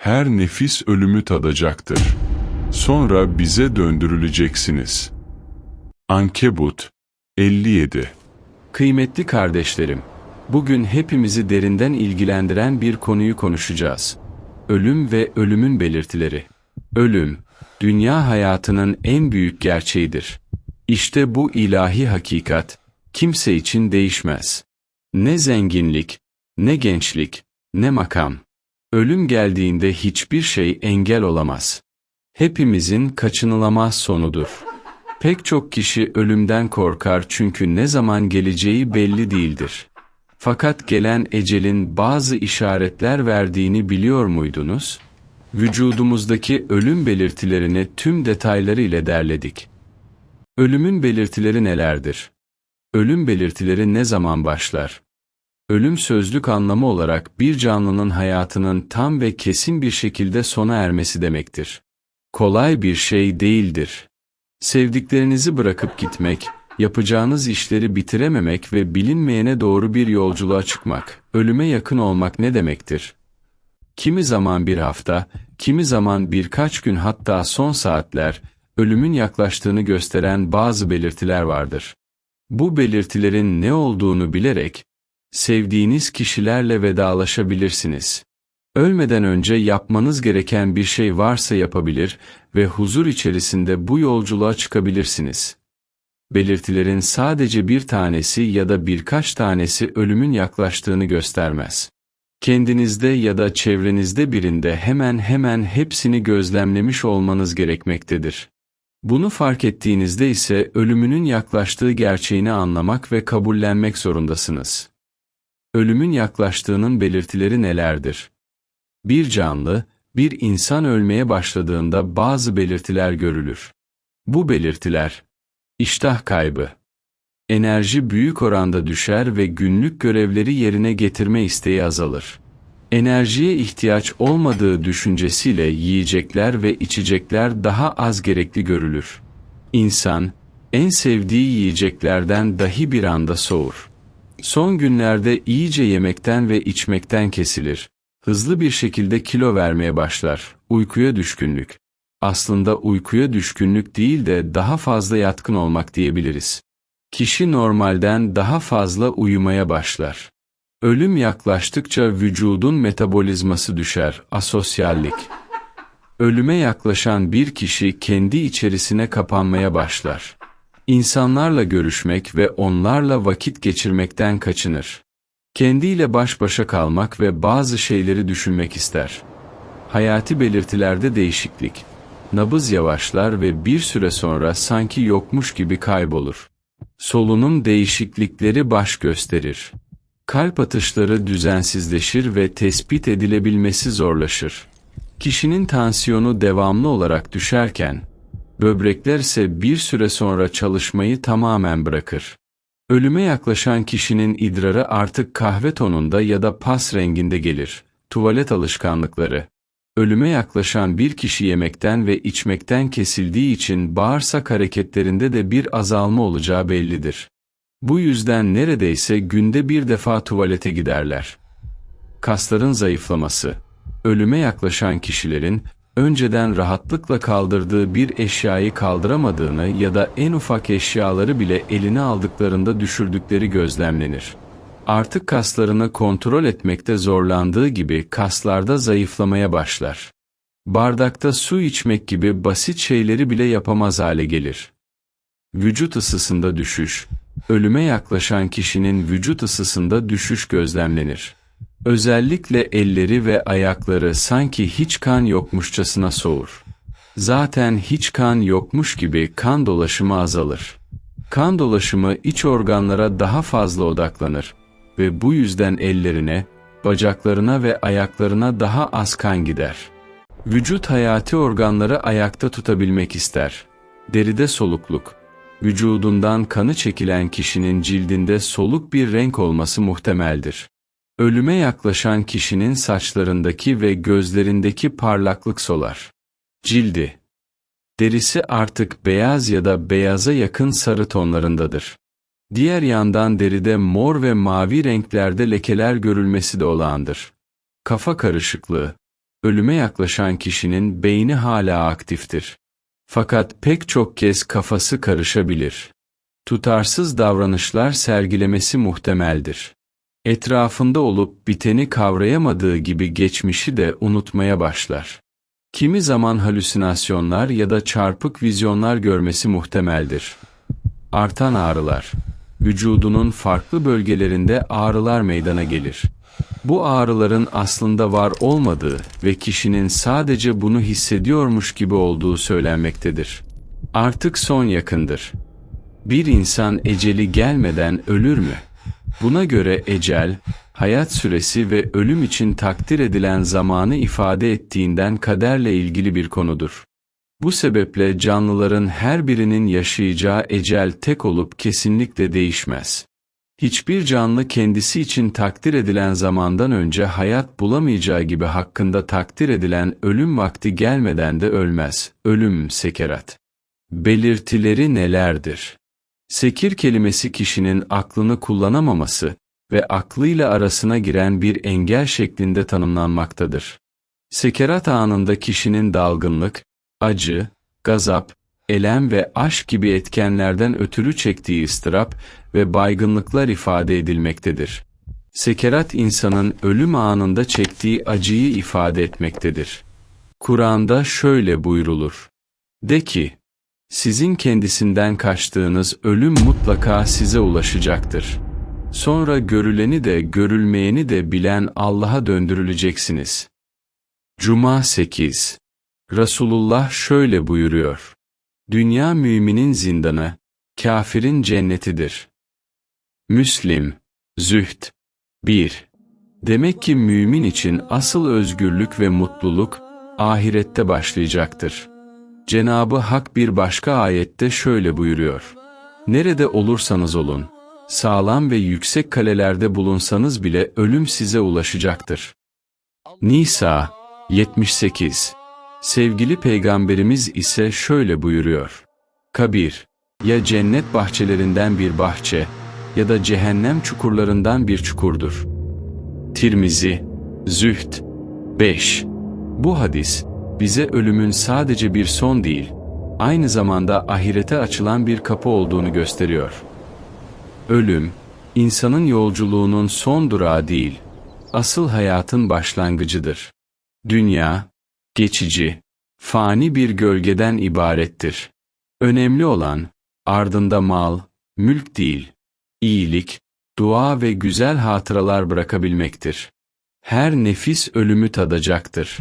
Her nefis ölümü tadacaktır. Sonra bize döndürüleceksiniz. Ankebut 57 Kıymetli kardeşlerim, bugün hepimizi derinden ilgilendiren bir konuyu konuşacağız. Ölüm ve ölümün belirtileri. Ölüm, dünya hayatının en büyük gerçeğidir. İşte bu ilahi hakikat, kimse için değişmez. Ne zenginlik, ne gençlik, ne makam. Ölüm geldiğinde hiçbir şey engel olamaz. Hepimizin kaçınılamaz sonudur. Pek çok kişi ölümden korkar çünkü ne zaman geleceği belli değildir. Fakat gelen ecelin bazı işaretler verdiğini biliyor muydunuz? Vücudumuzdaki ölüm belirtilerini tüm detaylarıyla derledik. Ölümün belirtileri nelerdir? Ölüm belirtileri ne zaman başlar? Ölüm sözlük anlamı olarak bir canlının hayatının tam ve kesin bir şekilde sona ermesi demektir. Kolay bir şey değildir. Sevdiklerinizi bırakıp gitmek, yapacağınız işleri bitirememek ve bilinmeyene doğru bir yolculuğa çıkmak, ölüme yakın olmak ne demektir? Kimi zaman bir hafta, kimi zaman birkaç gün hatta son saatler, ölümün yaklaştığını gösteren bazı belirtiler vardır. Bu belirtilerin ne olduğunu bilerek, sevdiğiniz kişilerle vedalaşabilirsiniz. Ölmeden önce yapmanız gereken bir şey varsa yapabilir ve huzur içerisinde bu yolculuğa çıkabilirsiniz. Belirtilerin sadece bir tanesi ya da birkaç tanesi ölümün yaklaştığını göstermez. Kendinizde ya da çevrenizde birinde hemen hemen hepsini gözlemlemiş olmanız gerekmektedir. Bunu fark ettiğinizde ise ölümünün yaklaştığı gerçeğini anlamak ve kabullenmek zorundasınız. Ölümün yaklaştığının belirtileri nelerdir? Bir canlı, bir insan ölmeye başladığında bazı belirtiler görülür. Bu belirtiler, iştah kaybı, enerji büyük oranda düşer ve günlük görevleri yerine getirme isteği azalır. Enerjiye ihtiyaç olmadığı düşüncesiyle yiyecekler ve içecekler daha az gerekli görülür. İnsan, en sevdiği yiyeceklerden dahi bir anda soğur. Son günlerde iyice yemekten ve içmekten kesilir. Hızlı bir şekilde kilo vermeye başlar. Uykuya düşkünlük. Aslında uykuya düşkünlük değil de daha fazla yatkın olmak diyebiliriz. Kişi normalden daha fazla uyumaya başlar. Ölüm yaklaştıkça vücudun metabolizması düşer, asosyallik. Ölüme yaklaşan bir kişi kendi içerisine kapanmaya başlar. İnsanlarla görüşmek ve onlarla vakit geçirmekten kaçınır. Kendiyle baş başa kalmak ve bazı şeyleri düşünmek ister. Hayati belirtilerde değişiklik. Nabız yavaşlar ve bir süre sonra sanki yokmuş gibi kaybolur. Solunum değişiklikleri baş gösterir. Kalp atışları düzensizleşir ve tespit edilebilmesi zorlaşır. Kişinin tansiyonu devamlı olarak düşerken, böbrekler ise bir süre sonra çalışmayı tamamen bırakır. Ölüme yaklaşan kişinin idrarı artık kahve tonunda ya da pas renginde gelir. Tuvalet alışkanlıkları. Ölüme yaklaşan bir kişi yemekten ve içmekten kesildiği için bağırsak hareketlerinde de bir azalma olacağı bellidir. Bu yüzden neredeyse günde bir defa tuvalete giderler. Kasların zayıflaması. Ölüme yaklaşan kişilerin önceden rahatlıkla kaldırdığı bir eşyayı kaldıramadığını ya da en ufak eşyaları bile eline aldıklarında düşürdükleri gözlemlenir. Artık kaslarını kontrol etmekte zorlandığı gibi kaslarda zayıflamaya başlar. Bardakta su içmek gibi basit şeyleri bile yapamaz hale gelir. Vücut ısısında düşüş, ölüme yaklaşan kişinin vücut ısısında düşüş gözlemlenir. Özellikle elleri ve ayakları sanki hiç kan yokmuşçasına soğur. Zaten hiç kan yokmuş gibi kan dolaşımı azalır. Kan dolaşımı iç organlara daha fazla odaklanır ve bu yüzden ellerine, bacaklarına ve ayaklarına daha az kan gider. Vücut hayati organları ayakta tutabilmek ister. Deride solukluk. Vücudundan kanı çekilen kişinin cildinde soluk bir renk olması muhtemeldir. Ölüme yaklaşan kişinin saçlarındaki ve gözlerindeki parlaklık solar. Cildi. Derisi artık beyaz ya da beyaza yakın sarı tonlarındadır. Diğer yandan deride mor ve mavi renklerde lekeler görülmesi de olağandır. Kafa karışıklığı. ölüme yaklaşan kişinin beyni hala aktiftir. Fakat pek çok kez kafası karışabilir. Tutarsız davranışlar sergilemesi muhtemeldir. Etrafında olup biteni kavrayamadığı gibi geçmişi de unutmaya başlar. Kimi zaman halüsinasyonlar ya da çarpık vizyonlar görmesi muhtemeldir. Artan ağrılar. Vücudunun farklı bölgelerinde ağrılar meydana gelir. Bu ağrıların aslında var olmadığı ve kişinin sadece bunu hissediyormuş gibi olduğu söylenmektedir. Artık son yakındır. Bir insan eceli gelmeden ölür mü? Buna göre ecel, hayat süresi ve ölüm için takdir edilen zamanı ifade ettiğinden kaderle ilgili bir konudur. Bu sebeple canlıların her birinin yaşayacağı ecel tek olup kesinlikle değişmez. Hiçbir canlı kendisi için takdir edilen zamandan önce hayat bulamayacağı gibi hakkında takdir edilen ölüm vakti gelmeden de ölmez. Ölüm sekerat. Belirtileri nelerdir? Sekir kelimesi kişinin aklını kullanamaması ve aklıyla arasına giren bir engel şeklinde tanımlanmaktadır. Sekerat anında kişinin dalgınlık, acı, gazap, elem ve aşk gibi etkenlerden ötürü çektiği ıstırap ve baygınlıklar ifade edilmektedir. Sekerat insanın ölüm anında çektiği acıyı ifade etmektedir. Kur'an'da şöyle buyrulur. De ki, sizin kendisinden kaçtığınız ölüm mutlaka size ulaşacaktır. Sonra görüleni de görülmeyeni de bilen Allah'a döndürüleceksiniz. Cuma 8 Resulullah şöyle buyuruyor. Dünya müminin zindanı, kafirin cennetidir. Müslim, Züht 1. Demek ki mümin için asıl özgürlük ve mutluluk, ahirette başlayacaktır. Cenabı Hak bir başka ayette şöyle buyuruyor. Nerede olursanız olun, sağlam ve yüksek kalelerde bulunsanız bile ölüm size ulaşacaktır. Nisa 78 Sevgili Peygamberimiz ise şöyle buyuruyor. Kabir, ya cennet bahçelerinden bir bahçe ya da cehennem çukurlarından bir çukurdur. Tirmizi, Züht 5 Bu hadis, bize ölümün sadece bir son değil, aynı zamanda ahirete açılan bir kapı olduğunu gösteriyor. Ölüm, insanın yolculuğunun son durağı değil, asıl hayatın başlangıcıdır. Dünya, geçici, fani bir gölgeden ibarettir. Önemli olan, ardında mal, mülk değil, iyilik, dua ve güzel hatıralar bırakabilmektir. Her nefis ölümü tadacaktır.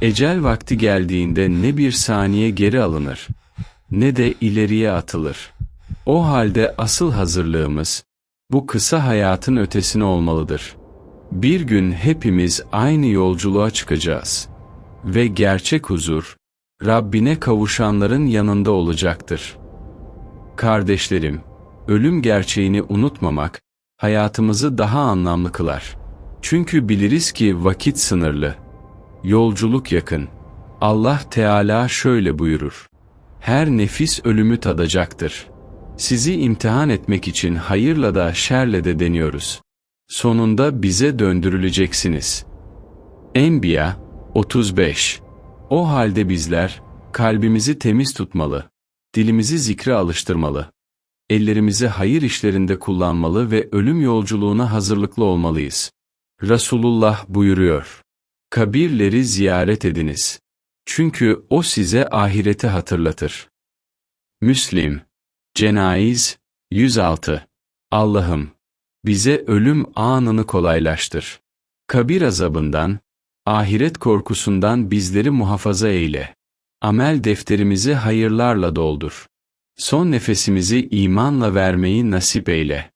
Ecel vakti geldiğinde ne bir saniye geri alınır, ne de ileriye atılır. O halde asıl hazırlığımız, bu kısa hayatın ötesine olmalıdır. Bir gün hepimiz aynı yolculuğa çıkacağız. Ve gerçek huzur, Rabbine kavuşanların yanında olacaktır. Kardeşlerim, ölüm gerçeğini unutmamak, hayatımızı daha anlamlı kılar. Çünkü biliriz ki vakit sınırlı. Yolculuk yakın. Allah Teala şöyle buyurur. Her nefis ölümü tadacaktır. Sizi imtihan etmek için hayırla da şerle de deniyoruz. Sonunda bize döndürüleceksiniz. Enbiya 35 O halde bizler, kalbimizi temiz tutmalı, dilimizi zikre alıştırmalı, ellerimizi hayır işlerinde kullanmalı ve ölüm yolculuğuna hazırlıklı olmalıyız. Resulullah buyuruyor. Kabirleri ziyaret ediniz. Çünkü o size ahireti hatırlatır. Müslim, Cenayiz 106 Allah'ım, bize ölüm anını kolaylaştır. Kabir azabından, ahiret korkusundan bizleri muhafaza eyle. Amel defterimizi hayırlarla doldur. Son nefesimizi imanla vermeyi nasip eyle.